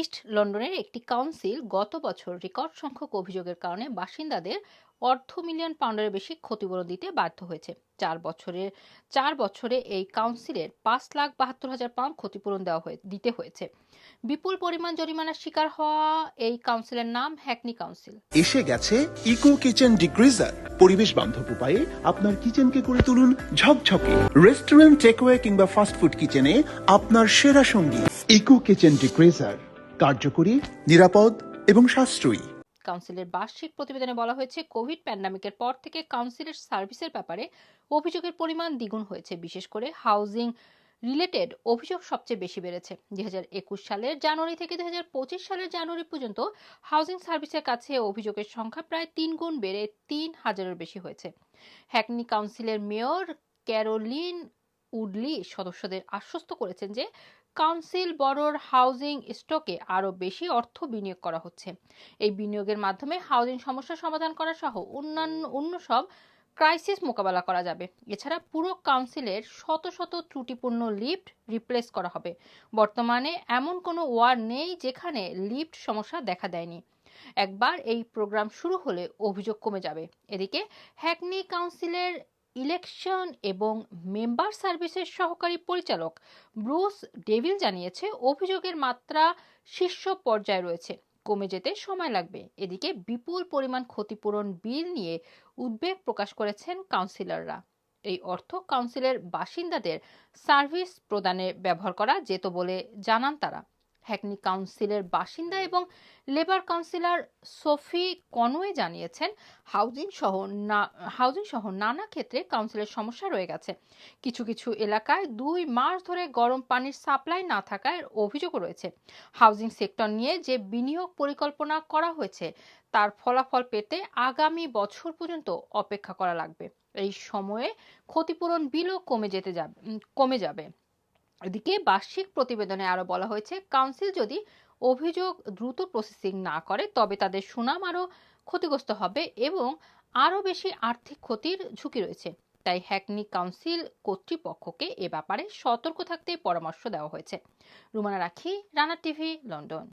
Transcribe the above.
East লন্ডনের একটি council গত বছর রেকর্ড সংখ্যক অভিযোগের কারণে বাসিন্দাদের অর্ধ মিলিয়ন পাউন্ডের বেশি ক্ষতিপূরণ দিতে বাধ্য হয়েছে। চার বছরের, চার বছরে এই কাউন্সিলের পাঁচ লাখ বাহাত্তর হাজার পাউন্ড ক্ষতিপূরণ দেওয়া হয়ে, দিতে হয়েছে। বিপুল পরিমাণ জরিমানার শিকার হওয়া এই কাউন্সিলের নাম হ্যাকনি কাউন্সিল। এসে গেছে ইকো কিচেন ডিগ্রিজার। পরিবেশ বান্ধব উপায়ে আপনার কিচেনকে করে তুলুন ঝকঝকে। রেস্টুরেন্ট, টেকওয়ে কিংবা ফাস্টফুড কিচেনে আপনার সেরা সঙ্গী ইকো কিচেন ডিগ্রিজার। কার্যকরী, নিরাপদ এবং সাশ্রয়ী। কাউন্সিলের বার্ষিক প্রতিবেদনে বলা হয়েছে, কোভিড প্যান্ডামিকের পর থেকে কাউন্সিলের সার্ভিসের ব্যাপারে অভিযোগের পরিমাণ দ্বিগুণ হয়েছে। বিশেষ করে হাউজিং রিলেটেড অভিযোগ সবচেয়ে বেশি বেড়েছে। দুই হাজার একুশ সালের জানুয়ারি থেকে পঁচিশ সালের জানুয়ারি পর্যন্ত হাউজিং সার্ভিসের কাছে অভিযোগের সংখ্যা প্রায় তিন গুণ বেড়ে তিন হাজারের বেশি হয়েছে। হ্যাকনি কাউন্সিলের মেয়র ক্যারোলিন উডলি সদস্যদের আশ্বস্ত করেছেন যে কাউন্সিল বড়োর হাউজিং স্টকে আরও বেশি অর্থ বিনিয়োগ করা হচ্ছে। এই বিনিয়োগের মাধ্যমে হাউজিং সমস্যা সমাধান করা সহ অন্যান্য, অন্য সব ক্রাইসিস মোকাবেলা করা যাবে। এছাড়া পুরো কাউন্সিলের শত শত ত্রুটিপূর্ণ লিফট রিপ্লেস করা হবে। বর্তমানে এমন কোনো ওয়ার নেই যেখানে লিফট সমস্যা দেখা দেয়নি। একবার এই প্রোগ্রাম শুরু হলে অভিযোগ কমে যাবে। এদিকে হ্যাকনি কাউন্সিলের ইলেকশন এবং মেম্বার সার্ভিসের সহকারী পরিচালক ব্রুস ডেভিল জানিয়েছে, অভিযোগের মাত্রা শীর্ষ পর্যায়ে রয়েছে। কমে যেতে সময় লাগবে। এদিকে বিপুল পরিমাণ ক্ষতিপূরণ বিল নিয়ে উদ্বেগ প্রকাশ করেছেন কাউন্সিলররা। এই অর্থ কাউন্সিলের বাসিন্দাদের সার্ভিস প্রদানে ব্যবহার করা যেত বলে জানান তারা। হ্যাকনি কাউন্সিলের বাসিন্দা এবং লেবার কাউন্সিলর সোফি কনওয়ে জানিয়েছেন, হাউজিং সহ না, হাউজিং সহ নানা ক্ষেত্রে কাউন্সিলের সমস্যা রয়ে গেছে। কিছু কিছু এলাকায় দুই মাস ধরে গরম পানির সাপ্লাই না থাকার অভিযোগ রয়েছে। হাউজিং সেক্টর নিয়ে যে বিনিয়োগ পরিকল্পনা করা হয়েছে, তার ফলাফল পেতে আগামী বছর পর্যন্ত অপেক্ষা করা লাগবে। এই সময়ে ক্ষতিপূরণ বিলও কমে যেতে যাবে কমে যাবে। এদিকে বার্ষিক প্রতিবেদনে আরও বলা হয়েছে, কাউন্সিল যদি অভিযোগ দ্রুত প্রসেসিং না করে, তবে তাদের সুনাম আরও ক্ষতিগ্রস্ত হবে এবং আরও বেশি আর্থিক ক্ষতির ঝুঁকি রয়েছে। তাই হ্যাকনি কাউন্সিল কর্তৃপক্ষকে এ ব্যাপারে সতর্ক থাকতে পরামর্শ দেওয়া হয়েছে। রুমানা রাখি, রানা টিভি, লন্ডন।